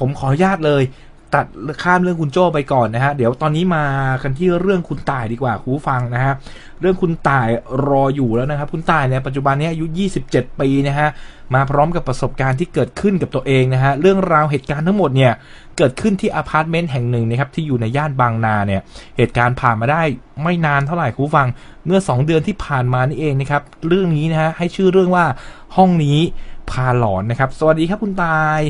ผมขออนุญาตเลย ตัดข้ามเรื่องคุณโจ้ไปก่อนนะฮะ เดี๋ยวตอนนี้มากันที่เรื่องคุณต่ายดีกว่าคุณฟังนะฮะ เรื่องคุณต่ายรออยู่แล้วนะครับ คุณต่ายเนี่ยปัจจุบันนี้อายุ 27 ปีนะฮะ มาพร้อมกับประสบการณ์ที่เกิดขึ้นกับตัวเองนะฮะ เรื่องราวเหตุการณ์ทั้งหมดเนี่ยเกิดขึ้นที่อพาร์ตเมนต์แห่งหนึ่งนะครับที่อยู่ในย่านบางนาเนี่ย เหตุการณ์ผ่านมาได้ไม่นานเท่าไหร่คุณฟัง เมื่อ 2 เดือนที่ผ่านมานี่เองนะครับ เรื่องนี้นะฮะให้ชื่อเรื่องว่าห้องนี้พาหลอนนะครับ สวัสดีครับคุณตาย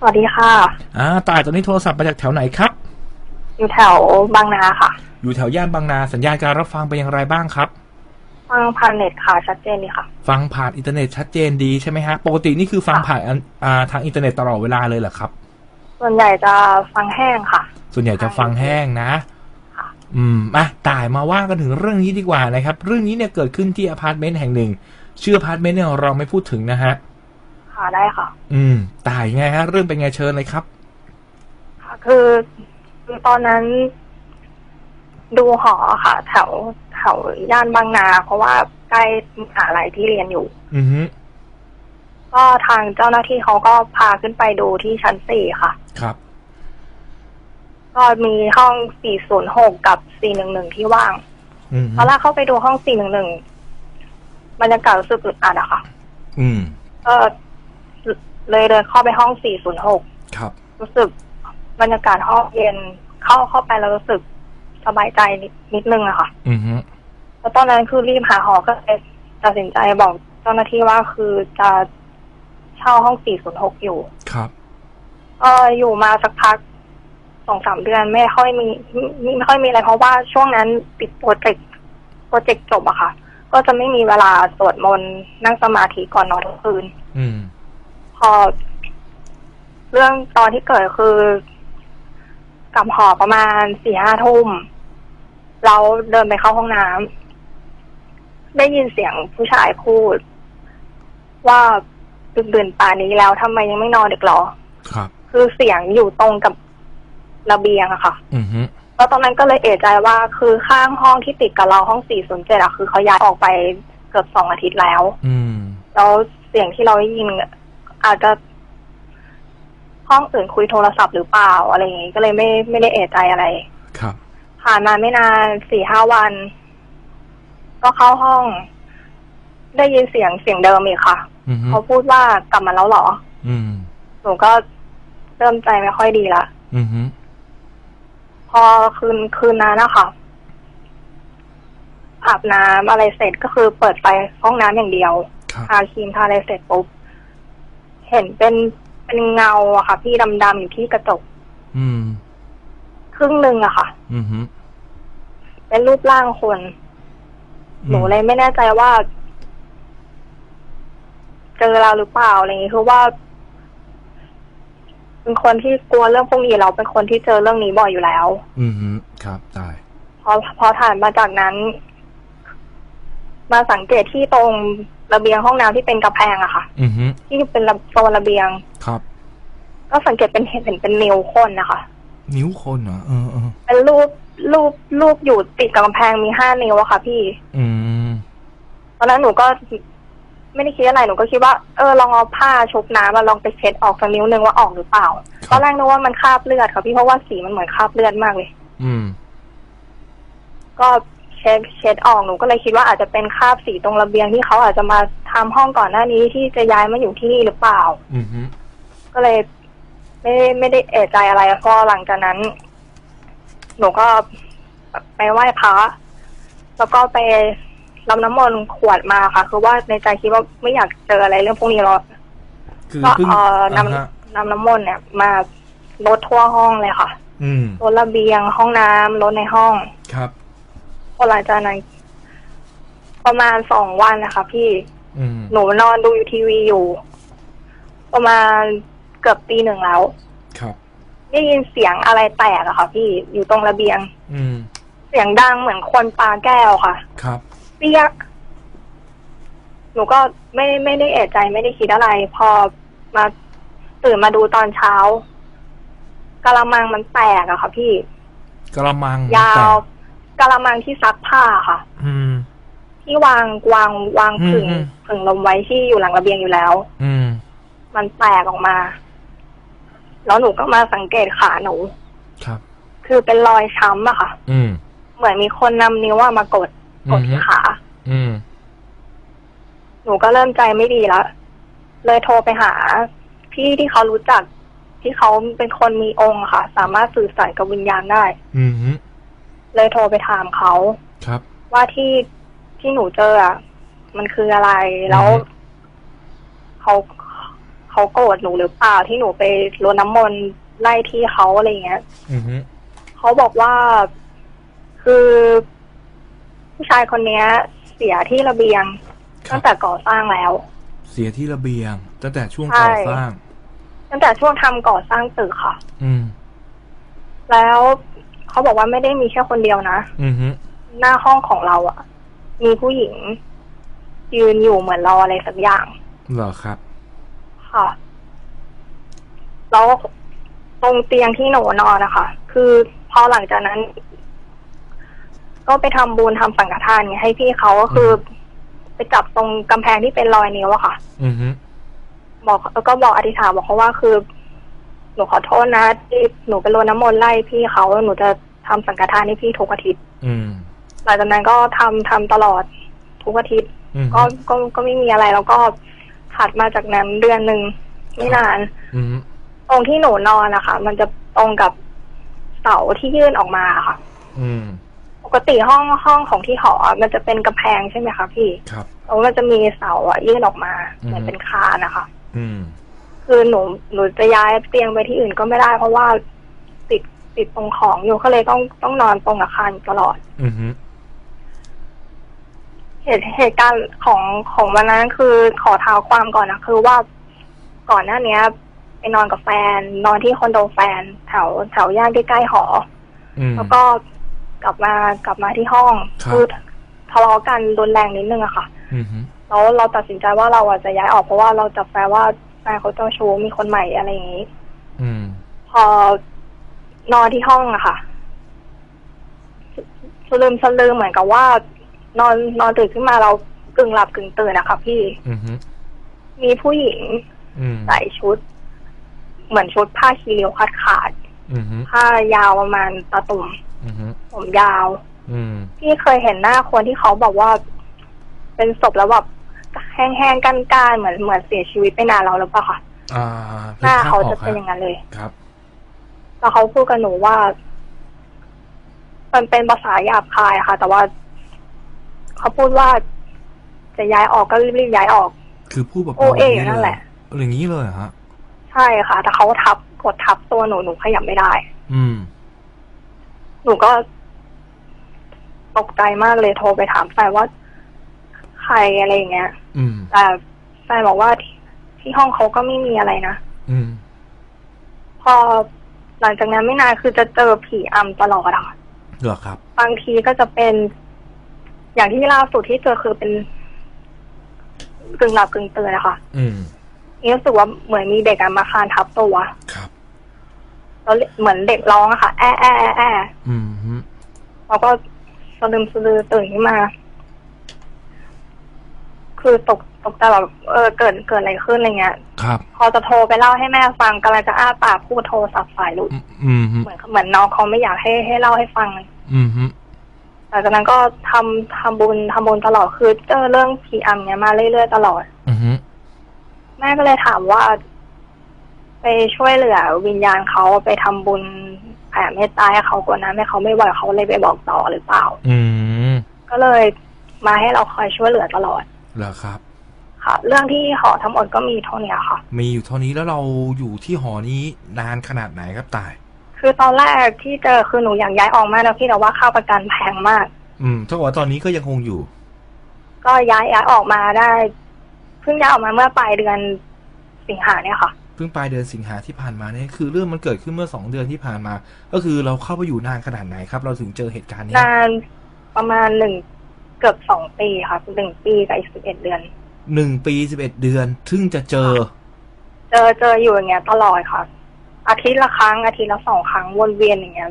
สวัสดีค่ะอ่าตายตอนนี้โทรศัพท์มาจากแถวไหนครับ อยู่แถวบางนาค่ะ อยู่แถวย่านบางนาสัญญาณการรับฟังเป็นอย่างไรบ้างครับ ฟังผ่านเน็ตค่ะชัดเจนดีค่ะ ฟังผ่านอินเทอร์เน็ตชัดเจนดีใช่ไหมฮะปกตินี่คือฟังผ่านอันอ่าทางอินเทอร์เน็ตตลอดเวลาเลยเหรอครับ ส่วนใหญ่จะฟังแห้งค่ะ ส่วนใหญ่จะฟังแห้งนะค่ะอืมอะตายมาว่ากันถึงเรื่องนี้ดีกว่านะครับ เรื่องนี้เนี่ยเกิดขึ้นที่อพาร์ตเมนต์แห่งหนึ่ง ชื่ออพาร์ตเมนต์เนี่ยเราไม่พูดถึงนะฮะ ค่ะได้ค่ะ อืม ตายไงฮะ เรื่องเป็นไงเชิญเลยครับ ค่ะคือคือตอนนั้น ดูหอค่ะ แถวแถวย่านบางนา เพราะว่าใกล้มหาลัยที่เรียนอยู่ อือฮึก็ทางเจ้าหน้าที่เขาก็พาขึ้นไปดูที่ชั้นสี่ค่ะ ครับ ก็มีห้อง 406 กับ 411 ที่ว่างอืมตอนแรกเข้าไปดูห้อง 411บรรยากาศรู้สึกอึดอัดอะค่ะ อืมก็ เลยเดินเข้าไปห้อง 406 ครับ รู้สึกบรรยากาศห้องเย็นเข้าเข้าไปแล้วรู้สึกสบายใจนิดนิดนึงอะค่ะ อือฮึแล้วตอนนั้นคือรีบหาหอก็เลยตัดสินใจบอกเจ้าหน้าที่ว่าคือจะเช่าห้อง 406 อยู่ ครับ เอออยู่มาสักพักสองสามเดือนไม่ค่อยมีไม่ไม่ค่อยมีอะไรเพราะว่าช่วงนั้นปิดโปรเจกต์โปรเจกต์จบอะค่ะ ก็จะไม่มีเวลาสวดมนต์นั่งสมาธิก่อนนอนทุกคืน อืม พอ เรื่องตอนที่เกิดคือกลับหอประมาณสี่ห้าทุ่มเราเดินไปเข้าห้องน้ำได้ยินเสียงผู้ชายพูด ว่าดึกดื่นป่านนี้แล้วทำไมยังไม่นอนเด็กหรอ ครับ คือเสียงอยู่ตรงกับระเบียงอะค่ะ อือฮึแล้วตอนนั้นก็เลยเอะใจว่าคือข้างห้องที่ติดกับเราห้อง407อะคือเขาย้ายออกไปเกือบสองอาทิตย์แล้ว อืม แล้วเสียงที่เราได้ยิน อาจจะห้องอื่นคุยโทรศัพท์หรือเปล่าอะไรอย่างงี้ก็เลยไม่ไม่ได้เอะใจอะไร ครับ ผ่านมาไม่นานสี่ห้าวัน ก็เข้าห้อง ได้ยินเสียงเสียงเดิมอีกค่ะอือฮึเขาพูดว่ากลับมาแล้วเหรออืมหนูก็เริ่มใจไม่ค่อยดีละอือฮึพอคืนคืนนั้นนะคะอาบน้ำอะไรเสร็จก็คือเปิดไฟห้องน้ำอย่างเดียวครับ ทาครีมทาอะไรเสร็จปุ๊บ เห็นเป็นเป็นเงาอะค่ะ พี่ดำๆอยู่ที่กระจกอืม ครึ่งหนึ่งอะค่ะ อือฮึเป็นรูปร่างคน หนูเลยไม่แน่ใจว่า เจอเราหรือเปล่าอะไรอย่างงี้คือว่า เป็นคนที่กลัวเรื่องพวกนี้เราเป็นคนที่เจอเรื่องนี้บ่อยอยู่แล้ว อือฮึครับตายพอพอถ่านมาจากนั้น มาสังเกตที่ตรง ระเบียงห้องน้ำที่เป็นกระแพงอะค่ะ อือฮึที่เป็นระโซนระเบียง ครับ ก็สังเกตเป็นเห็นเห็นเป็นนิ้วคนนะคะ นิ้วคนเหรอเออเออเป็นรูปรูปรูปอยู่ติดกับกำแพงมีห้านิ้วอะค่ะ พี่ อืมตอนนั้นหนูก็ไม่ได้คิดอะไรหนูก็คิดว่าเออลองเอาผ้าชุบน้ำมาลองไปเช็ดออกสักนิ้วนึงว่าออกหรือเปล่า ตอนแรกนึกว่ามันคราบเลือดค่ะพี่เพราะว่าสีมันเหมือนคราบเลือดมากเลย อืม ก็ เช็ดเช็ดออกหนูก็เลยคิดว่าอาจจะเป็นคราบสีตรงระเบียงที่เขาอาจจะมาทำห้องก่อนหน้านี้ที่จะย้ายมาอยู่ที่นี่หรือเปล่า อือฮึก็เลย ไม่ได้ไม่ได้เอะใจอะไรพอหลังจากนั้น หนูก็ไปไหว้พระแล้วก็ไปรับน้ำมนต์ขวดมาค่ะ คือว่าในใจคิดว่าไม่อยากเจออะไรเรื่องพวกนี้หรอกคือก็เพิ่งเอออ่าฮะนำนำน้ำมนต์เนี่ยมาลดทั่วห้องเลยค่ะอืม ลดระเบียงห้องน้ำลดในห้อง ครับ พอหลังจากนั้น ประมาณสองวันนะคะพี่ อืมหนูนอนดูทีวีอยู่ ประมาณเกือบตีหนึ่งแล้ว ครับ ได้ยินเสียงอะไรแตกอะค่ะ พี่อยู่ตรงระเบียง อืมเสียงดังเหมือนคนปาแก้วค่ะ ครับ เปียก หนูก็ไม่ไม่ได้เอะใจไม่ได้คิดอะไร พอมาตื่นมาดูตอนเช้ากะละมังมันแตกอะค่ะพี่ กระมังยาแต่ว กะละมังที่ซักผ้าค่ะ อืม ที่วางวางวางผึ่งอืม ผึ่งลมไว้ที่อยู่หลังระเบียงอยู่แล้ว อืม มันแตกออกมา แล้วหนูก็มาสังเกตขาหนู ครับ คือเป็นรอยช้ำอะค่ะ อืม เหมือนมีคนนำนิ้วอะมากดกดอือฮึขา อืม หนูก็เริ่มใจไม่ดีแล้ว เลยโทรไปหา พี่ที่เขารู้จักที่เขาเป็นคนมีองค์อะค่ะ สามารถสื่อสารกับวิญญาณได้ อืมฮึ เลยโทรไปถามเขาครับ ว่าที่ที่หนูเจออะมันคืออะไรแล้วอือฮึ เขาเขาโกรธหนูหรือเปล่าที่หนูไปรดน้ำมนต์ไล่ที่เขาอะไรอย่างเงี้ย อืมฮึเขาบอกว่าคือผู้ชายคนเนี้ย เสียที่ระเบียงครัตั้บงแต่ก่อสร้างแล้ว เสียที่ระเบียง ตั้งแต่ช่วงใช่ก่อสร้าง ตั้งแต่ช่วงทำก่อสร้างตึกค่ะ อืม แล้ว เขาบอกว่าไม่ได้มีแค่คนเดียวนะอืมฮึหน้าห้องของเราอะมีผู้หญิง ยืนอยู่เหมือนเราอะไรสักอย่าง เหรอครับ ค่ะแล้วตรงเตียงที่หนูนอนนะคะ คือพอหลังจากนั้น ก็ไปทำบุญทำสังฆทานไงให้พี่เขาก็คือไปจับตรงกำแพงที่เป็นรอยนิ้วอะค่ะ อืมฮึบอกแล้วก็บอกอธิษฐานบอกเขาว่าคือ หนูขอโทษนะที่หนูไปรดน้ำมนต์ไล่พี่เขาแล้วหนูจะ ทำสังฆทานให้พี่ทุกอาทิตย์อืมหลังจากนั้นก็ทำทำตลอดทุกอาทิตย์อืมก็ก็ก็ไม่มีอะไร แล้วก็ถัดมาจากนั้นเดือนหนึ่งไม่นานอืมฮึตรงที่หนูนอนนะคะมันจะตรงกับเสาที่ยื่นออกมาค่ะ อืมปกติห้องห้องของที่หอ มันจะเป็นกำแพงใช่ไหมคะพี่ ครับแล้วมันจะมีเสาอะยื่นออกมาอือฮึเหมือนเป็นคานนะคะ อืม คือหนูหนูจะย้ายเตียงไปที่อื่นก็ไม่ได้เพราะว่า ติดติดตรงของอยู่ก็เลยต้องต้องนอนตรงกับคานอยู่ตลอด อืมฮึเหตุเหตุการณ์ของของวันนั้นคือขอเท้าความก่อนนะคือว่าก่อนหน้าเนี้ยไปนอนกับแฟน นอนที่คอนโดแฟนแถวแถวย่านใกล้ๆหอ อืม แล้วก็กลับมากลับมาที่ห้องครับ อทะเลาะกันรุนแรงนิดนึงอะค่ะ อืมฮึแล้วเราตัดสินใจว่าเราอะจะย้ายออกเพราะว่าเราจับแฟนว่าแฟนเขาเจ้าชู้มีคนใหม่อะไรอย่างนี้ อืม พอ นอนที่ห้องอะค่ะสลืมสลืมเหมือนกับว่า นอนนอนตื่นขึ้นมาเรากึ่งหลับกึ่งตื่นนะคะพี่ อืมฮึมีผู้หญิงอืมใส่ชุด เหมือนชุดผ้าคีริ้วขาดขาดอืมฮึๆผ้ายาวประมาณตาตุ่มอืมฮึผมยาว อืมพี่เคยเห็นหน้าคนที่เขาบอกว่า เป็นศพแล้วแบบแห้งๆก้านๆเหมือนเหมือนเสียชีวิตไปนานแล้วหรือเปล่าคะอ่าหน้าเขานึจะกภพออกเป็นอย่างนั้นเลย ครับ แล้วเขาพูดกับหนูว่า มันเป็นภาษาหยาบคายค่ะ แต่ว่าเขาพูดว่า จะย้ายออกก็รีบๆย้ายออก คือพูดแบบโอเออยู่นั่นแหละอย่างนี้เลยเหรอฮะ ใช่ค่ะ แต่เขาทับกดทับตัวหนูหนูขยับไม่ได้ อืม หนูก็ตกใจมากเลยโทรไปถามแฟนว่า ใครอะไรอย่างเงี้ย อืม แต่แฟนบอกว่าที่ที่ห้องเขาก็ไม่มีอะไรนะ อืม พอ หลังจากนั้นไม่นานคือจะเจอผีอำตลอดอะค่ะเหรอครับ บางทีก็จะเป็น อย่างที่ล่าสุดที่เจอคือเป็นกึ่งหลับกึ่งตื่นนะคะอืม นี่รู้สึกว่าเหมือนมีเด็กอะมาคานทับตัวครับ แล้วเหมือนเด็กร้องอะค่ะ แอะแอะแอะแอะอืมฮึแล้วก็สะดึมสะดือตื่นขึ้นมา คือตกตกใจแบบเออเกิดเกิดอะไรขึ้นอะไรเงี้ย ครับ พอจะโทรไปเล่าให้แม่ฟังกำลังจะอ้าปากพูดโทรศัพท์สายหลุดอืมอืมฮึเหมือนเหมือนน้องเขาไม่อยากให้ให้เล่าให้ฟังอืมฮึหลังจากนั้นก็ทำทำบุญทำบุญตลอดคือเจอเรื่องผีอำเนี้ยมาเรื่อยๆตลอด อืมฮึแม่ก็เลยถามว่า ไปช่วยเหลือวิญญาณเขาไปทำบุญแผ่เมตตาให้เขากว่านั้นให้เขาไม่ไหวเขาเลยไปบอกต่อหรือเปล่า อืมก็เลยมาให้เราคอยช่วยเหลือตลอด เหรอครับ ค่ะ เรื่องที่หอทั้งหมดก็มีเท่านี้ค่ะ มีอยู่เท่านี้แล้วเราอยู่ที่หอนี้นานขนาดไหนครับตาย คือตอนแรกที่เจอคือหนูอยากย้ายออกมากแล้วพี่แต่ว่าค่าประกันแพงมาก อืมถ้ากับว่าตอนนี้ก็ยังคงอยู่ ก็ย้ายย้ายออกมาได้เพิ่งย้ายออกมาเมื่อปลายเดือนสิงหาเนี่ยค่ะ เพิ่งปลายเดือนสิงหาที่ผ่านมาเนี่ยคือเรื่องมันเกิดขึ้นเมื่อสองเดือนที่ผ่านมา ก็คือเราเข้าไปอยู่นานขนาดไหนครับ เราถึงเจอเหตุการณ์เนี้ยนานประมาณหนึ่ง เกือบสองปีค่ะหนึ่งปีกับอีกสิบเอ็ดเดือน หนึ่งปีสิบเอ็ดเดือนถึงจะเจอ เจอเจออยู่อย่างเงี้ยตลอดค่ะ อาทิตย์ละครั้งอาทิตย์ละสองครั้งวนเวียนอย่างเงี้ย